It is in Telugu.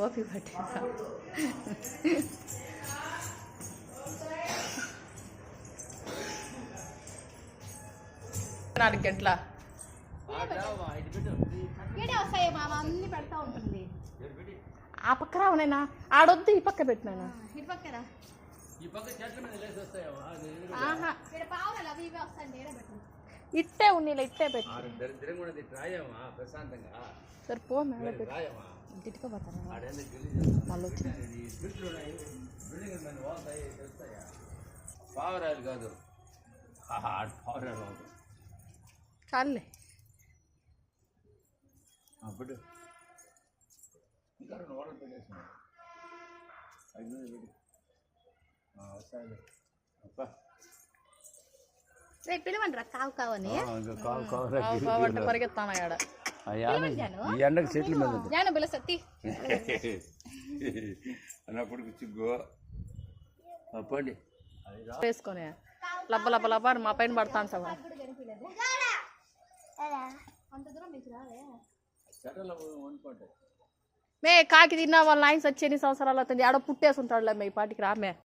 ఓపిక పట్టేసా నాలుగు గంటల ఈడే వస్తాయి మామ అన్ని పెడతా ఉంటుంది. ఆ పక్క రావనైనా ఆడొద్దు ఈ పక్క పెట్టినాను పక్కరా ఇట్టే ఉన్నీలే ఇట్టే పెట్టు. సరే పో మేడ ఆడేందుకు గెలిచి మళ్ళీ పావురాలు కాదు. పావురాలు కాదు. చాలులే అప్పుడు ఇంకా రెండు ఓడలు పెట్టేసిన ఐదు పెట్టి. రేపు పిలవండి కావు కావని. కావు కావు పరిగెత్తాను ఆడ. ఈ ఎండకు చెట్ల మీద అన్నప్పుడు చిగ్గు వేసుకొని లబ్బ లబ్బ లబ్బ అని మా పైన పడతాను సవా అంత దూరం మీకు రాలే చెట్టలో వండుకుంటాయి మే కాకి తిన్నా వాళ్ళ ఆయన సచ్చి ఎన్ని సంవత్సరాలు అవుతుంది. ఆడ పుట్టేసి ఉంటాడులే మే ఈ పాటికి రామే